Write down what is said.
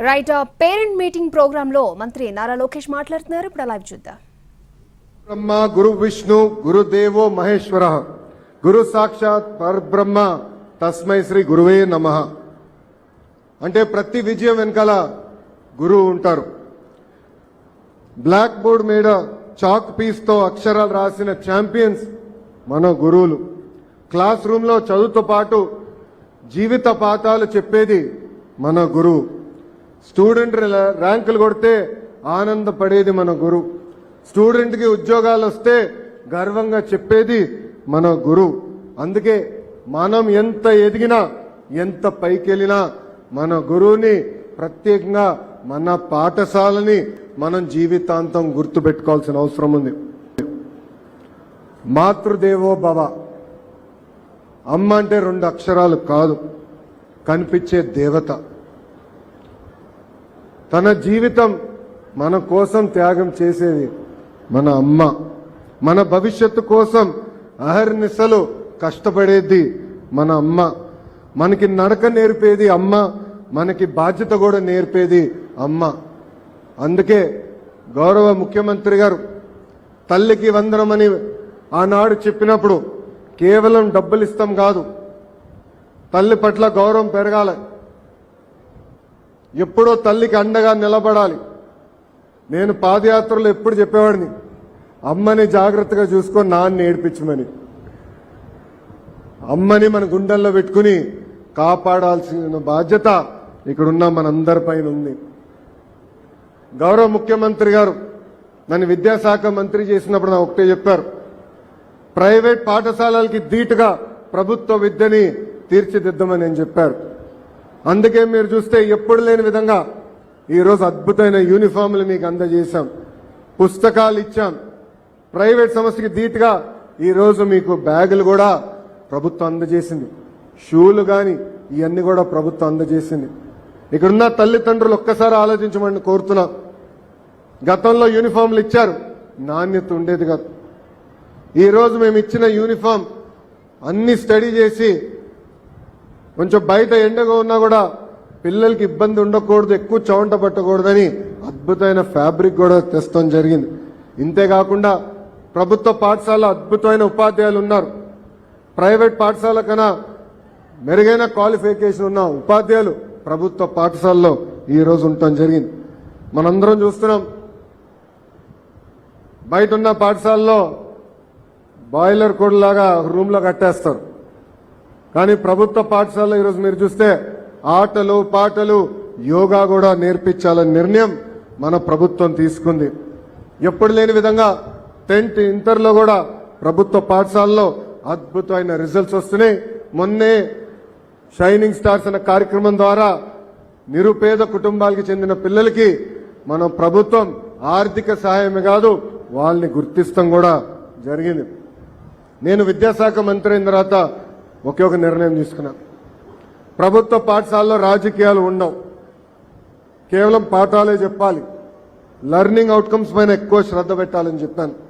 Right parent meeting ప్రోగ్రామ్లో మంత్రి నారా లోకేష్ మాట్లాడుతున్నారు. ఇప్పుడు అలా చూద్దాం. బ్రహ్మ గురు విష్ణు గురుదేవో మహేశ్వర గురు సాక్షాత్ పరబ్రహ్మ తస్మై శ్రీ గురువే నమ. అంటే ప్రతి విజయం వెనకాల గురువు ఉంటారు. బ్లాక్ బోర్డ్ మీద చాక్ పీస్తో అక్షరాలు రాసిన ఛాంపియన్స్ మన గురువులు. క్లాస్ రూమ్లో చదువుతో పాటు జీవిత పాఠాలు చెప్పేది మన గురువు. స్టూడెంట్ ర్యాంకులు కొడితే ఆనందపడేది మన గురువు స్టూడెంట్కి ఉద్యోగాలు వస్తే గర్వంగా చెప్పేది మన గురువు అందుకే మనం ఎంత ఎదిగినా ఎంత పైకెళ్ళినా మన గురువుని ప్రత్యేకంగా మన పాఠశాలని మనం జీవితాంతం గుర్తుపెట్టుకోవాల్సిన అవసరం ఉంది. మాతృదేవో భవ అమ్మ అంటే రెండు అక్షరాలు కాదు. కనిపించే దేవత. తన జీవితం మన కోసం త్యాగం చేసేది మన అమ్మ. మన భవిష్యత్తు కోసం అహర్నిశలు కష్టపడేది మన అమ్మ. మనకి నడక నేర్పేది అమ్మ మనకి బాధ్యత కూడా నేర్పేది అమ్మ. అందుకే గౌరవ ముఖ్యమంత్రి గారు తల్లికి వందనమని ఆనాడు చెప్పినప్పుడు కేవలం డబ్బులు ఇస్తాం కాదు తల్లి పట్ల గౌరవం పెరగాలి. ఎప్పుడో తల్లికి అండగా నిలబడాలి. నేను పాదయాత్రలో ఎప్పుడు చెప్పేవాడిని అమ్మని జాగ్రత్తగా చూసుకొని నాన్న ఏడిపించమని అమ్మని మన గుండెల్లో పెట్టుకుని కాపాడాల్సిన బాధ్యత ఇక్కడున్న మనందరిపైన ఉంది. గౌరవ ముఖ్యమంత్రి గారు నన్ను విద్యాశాఖ మంత్రి చేసినప్పుడు నాకు ఒకటే చెప్పారు. ప్రైవేట్ పాఠశాలలకి ధీటుగా ప్రభుత్వ విద్యని తీర్చిదిద్దమని నేను చెప్పారు. అందుకే మీరు చూస్తే ఎప్పుడు లేని విధంగా ఈరోజు అద్భుతమైన యూనిఫామ్లు మీకు అందజేశాం. పుస్తకాలు ఇచ్చాం. ప్రైవేట్ సంస్థకి ధీటుగా ఈరోజు మీకు బ్యాగులు కూడా ప్రభుత్వం అందజేసింది. షూలు కానీ ఇవన్నీ కూడా ప్రభుత్వం అందజేసింది. ఇక్కడున్న తల్లిదండ్రులు ఒక్కసారి ఆలోచించమని కోరుతున్నా. గతంలో యూనిఫామ్లు ఇచ్చారు. నాణ్యత ఉండేది కాదు. ఈరోజు మేము ఇచ్చిన యూనిఫామ్ అన్ని స్టడీ చేసి కొంచెం బయట ఎండగా ఉన్నా కూడా పిల్లలకి ఇబ్బంది ఉండకూడదు ఎక్కువ చౌంట పట్టకూడదని అద్భుతమైన ఫ్యాబ్రిక్ కూడా తెస్తాం జరిగింది. ఇంతేకాకుండా ప్రభుత్వ పాఠశాల అద్భుతమైన ఉపాధ్యాయులు ఉన్నారు. ప్రైవేట్ పాఠశాల కన్నా మెరుగైన క్వాలిఫికేషన్ ఉన్న ఉపాధ్యాయులు ప్రభుత్వ పాఠశాలలో ఈ రోజు ఉండటం జరిగింది. మనందరం చూస్తున్నాం బయట ఉన్న పాఠశాలలో బాయిలర్ లాగా రూమ్లో కట్టేస్తారు. కానీ ప్రభుత్వ పాఠశాలలో ఈరోజు మీరు చూస్తే ఆటలు పాటలు యోగా కూడా నేర్పించాలని నిర్ణయం మన ప్రభుత్వం తీసుకుంది. ఎప్పుడు లేని విధంగా టెన్త్ ఇంటర్లో కూడా ప్రభుత్వ పాఠశాలలో అద్భుతమైన రిజల్ట్స్ వస్తున్నాయి. మొన్నే షైనింగ్ స్టార్స్ అనే కార్యక్రమం ద్వారా నిరుపేద కుటుంబాలకి చెందిన పిల్లలకి మన ప్రభుత్వం ఆర్థిక సహాయమే కాదు వాళ్ళని గుర్తిస్తాం కూడా జరిగింది. నేను విద్యాశాఖ మంత్రి అయిన తర్వాత ఒకే ఒక నిర్ణయం తీసుకున్నాం. ప్రభుత్వ పాఠశాలలో రాజకీయాలు ఉండవు. కేవలం పాఠాలే చెప్పాలి. లర్నింగ్ అవుట్కమ్స్ పైన ఎక్కువ శ్రద్ధ పెట్టాలని చెప్పాను.